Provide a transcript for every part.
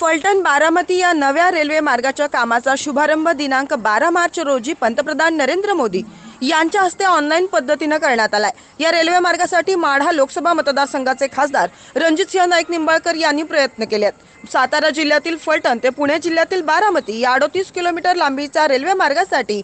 फलटण बारामती या नव्या रेल्वे मार्गाच्या कामाचा शुभारंभ दिनांक बारा मार्च रोजी पंतप्रधान नरेंद्र मोदी यांच्या हस्ते ऑनलाईन पद्धतीनं करण्यात आलाय. या रेल्वे मार्गासाठी माढा लोकसभा मतदारसंघाचे खासदार रणजितसिंह नाईक निंबाळकर यांनी प्रयत्न केले आहेत सातारा जिल्ह्यातील फलटण ते पुणे जिल्ह्यातील बारामती या अडोतीस किलोमीटर लांबीच्या रेल्वे मार्गासाठी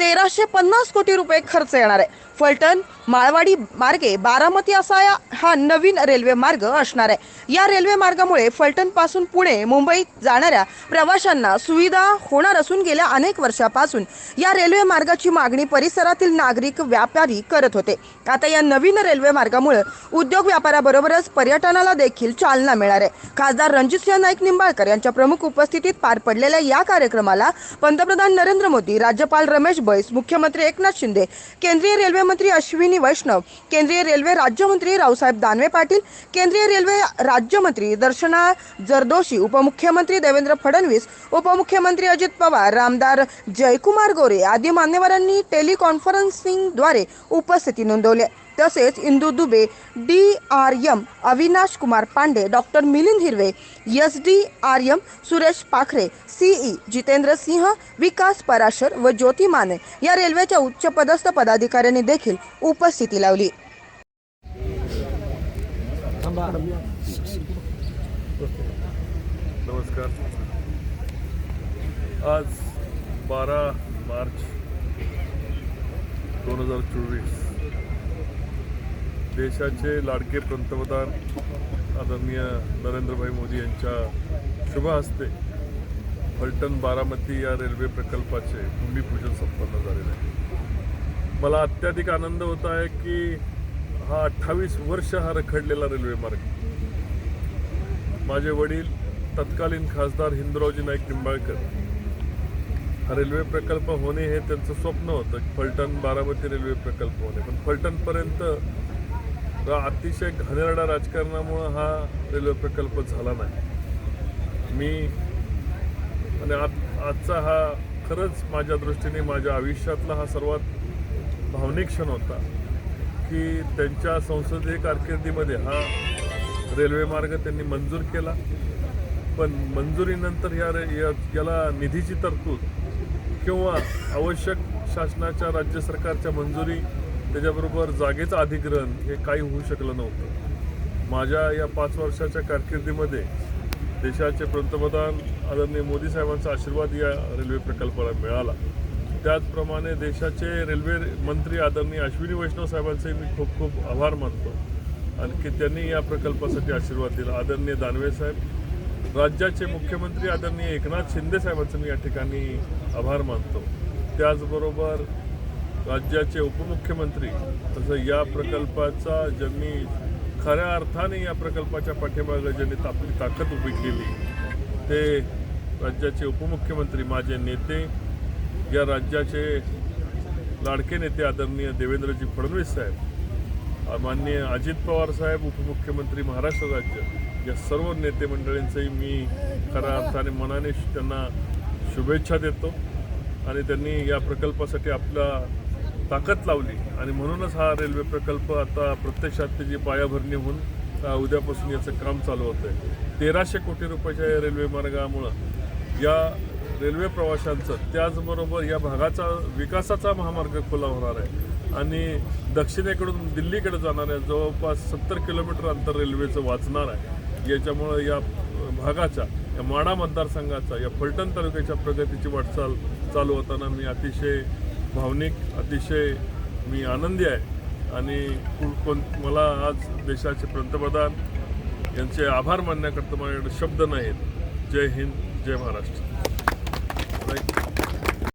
तेराशे पन्नास कोटी रुपये खर्च येणार आहे. फलटण माळवाडी मार्गे बारामती असा या- हा नवीन रेल्वे मार्ग असणार आहे. या रेल्वे मार्गामुळे फलटणपासून पुणे मुंबईत जाणाऱ्या प्रवाशांना सुविधा होणार असून गेल्या अनेक वर्षापासून या रेल्वे मार्गाची मागणी परिसरातील नागरिक व्यापारी करत होते. आता या नवीन रेल्वे मार्गामुळे उद्योग व्यापाराबरोबरच पर्यटनाला देखील चालना मिळणार आहे. खासदार रणजितसिंह नाईक निंबाळकर यांच्या प्रमुख उपस्थितीत पार पडलेल्या या कार्यक्रमाला पंतप्रधान नरेंद्र मोदी राज्यपाल रमेश बैस मुख्यमंत्री एकनाथ शिंदे केंद्रीय रेल्वे मंत्री अश्विनी वैष्णव केंद्रीय रेल्वे राज्यमंत्री रावसाहेब दानवे पाटील केंद्रीय रेल्वे राज्यमंत्री दर्शना जरदोशी उपमुख्यमंत्री देवेंद्र फडणवीस उपमुख्यमंत्री अजित पवार रामदार जयकुमार गोरे आदी मान्यवरांनी टेलिकॉन्फरन्सिंगद्वारे उपस्थिती नोंदवली तसेच Indu Dubey D R M Avinash Kumar Pandey doctor Milind Hirve S D R M Suresh Pakhare CE Jitendra Singh Vikas Parashar व ज्योती माने या रेल्वेच्या उच्चपदस्थ पदाधिकाऱ्यांनी देखील उपस्थिती लावली. नमस्कार. आज बारा मार्च दोन हजार चोवीस. देशाचे लाडके पंतप्रधान आदरणीय नरेंद्रभाई मोदी यांच्या शुभ हस्ते फलटण बारामती या रेल्वे प्रकल्पाचे भूमिपूजन संपन्न झालेले आहे. मला अत्याधिक आनंद होत आहे की हा अठ्ठावीस वर्ष हा रखडलेला रेल्वे मार्ग. माझे वडील तत्कालीन खासदार हिंदरावजी नाईक निंबाळकर. हा रेल्वे प्रकल्प होणे हे त्यांचं स्वप्न होतं फलटण बारामती रेल्वे प्रकल्प होणे. पण फलटणपर्यंत अतिशय घाणेरडा राजकारणामुळं हा रेल्वे प्रकल्प झाला नाही. मी आणि आज आजचा हा खरंच माझ्या दृष्टीने माझ्या आयुष्यातला हा सर्वात भावनिक क्षण होता की त्यांच्या संसदीय कारकिर्दीमध्ये हा रेल्वे मार्ग त्यांनी मंजूर केला. पण मंजुरीनंतर ह्या रे- या- याला निधीची तरतूद किंवा आवश्यक शासनाच्या राज्य सरकारच्या मंजुरी त्याच्याबरोबर जागेचं अधिग्रहण हे काही होऊ शकलं नव्हतं. माझ्या या पाच वर्षाच्या कारकिर्दीमध्ये देशाचे पंतप्रधान आदरणीय मोदी साहेबांचा आशीर्वाद या रेल्वे प्रकल्पाला मिळाला. त्याचप्रमाणे देशाचे रेल्वे मंत्री आदरणीय अश्विनी वैष्णव साहेबांचे मी खूप खूप आभार मानतो. आणखी त्यांनी या प्रकल्पासाठी आशीर्वाद दिला. आदरणीय दानवे साहेब राज्याचे मुख्यमंत्री आदरणीय एकनाथ शिंदे साहेबांचं मी या ठिकाणी आभार मानतो. त्याचबरोबर राज्याचे उपमुख्यमंत्री तसं या प्रकल्पाचा ज्यांनी खऱ्या अर्थाने या प्रकल्पाच्या पाठीमागं ज्यांनी आपली ताकद उभी केली ते राज्याचे उपमुख्यमंत्री माझे नेते या राज्याचे लाडके नेते आदरणीय देवेंद्रजी फडणवीस साहेब माननीय अजित पवार साहेब उपमुख्यमंत्री महाराष्ट्र राज्य या सर्व नेते मंडळींचंही मी खऱ्या अर्थाने मनाने त्यांना शुभेच्छा देतो आणि त्यांनी या प्रकल्पासाठी आपला ताकद लावली आणि म्हणूनच हा रेल्वे प्रकल्प आता प्रत्यक्षात त्याची पायाभरणी होऊन उद्यापासून याचं काम चालू होतं आहे. तेराशे कोटी रुपयाच्या या रेल्वे मार्गामुळं या रेल्वे प्रवाशांचं त्याचबरोबर या भागाचा विकासाचा महामार्ग खुला होणार आहे. आणि दक्षिणेकडून दिल्लीकडे जाणाऱ्या जवळपास सत्तर किलोमीटर अंतर रेल्वेचं वाचणार आहे. याच्यामुळं या भागाच्या या माडा मतदारसंघाचा या फलटण तालुक्याच्या प्रगतीची वाटचाल चालू होताना मी अतिशय भावनिक अतिशय मी आनंदी आहे. आणि कोण मला आज देशाचे पंतप्रधान यांचे आभार मानण्याकरता माझ्याकडे शब्द नाहीत. जय हिंद जय महाराष्ट्र. Thank you